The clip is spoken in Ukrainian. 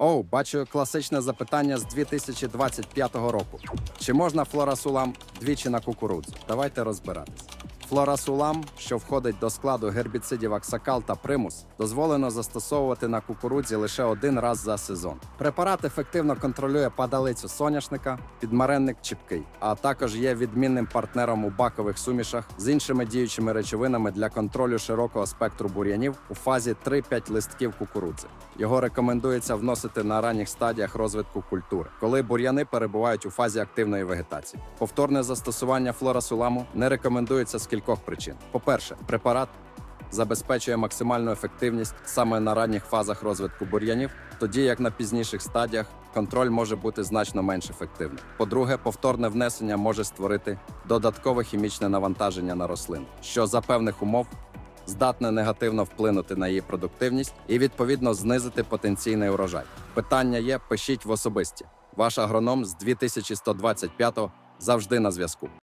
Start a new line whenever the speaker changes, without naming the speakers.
Оу, бачу класичне запитання з 2025 року. Чи можна флорасулам двічі на кукурудзу? Давайте розбиратись. Флорасулам, що входить до складу гербіцидів аксакал та примус, дозволено застосовувати на кукурудзі лише один раз за сезон. Препарат ефективно контролює падалицю соняшника, підмаренник чіпкий, а також є відмінним партнером у бакових сумішах з іншими діючими речовинами для контролю широкого спектру бур'янів у фазі 3-5 листків кукурудзи. Його рекомендується вносити на ранніх стадіях розвитку культури, коли бур'яни перебувають у фазі активної вегетації. Повторне застосування флорасуламу не рекомендується з кількох причин. По-перше, препарат забезпечує максимальну ефективність саме на ранніх фазах розвитку бур'янів, тоді як на пізніших стадіях контроль може бути значно менш ефективним. По-друге, повторне внесення може створити додаткове хімічне навантаження на рослину, що за певних умов здатне негативно вплинути на її продуктивність і відповідно знизити потенційний урожай. Питання є: пишіть в особисті. Ваш агроном з 2125 завжди на зв'язку.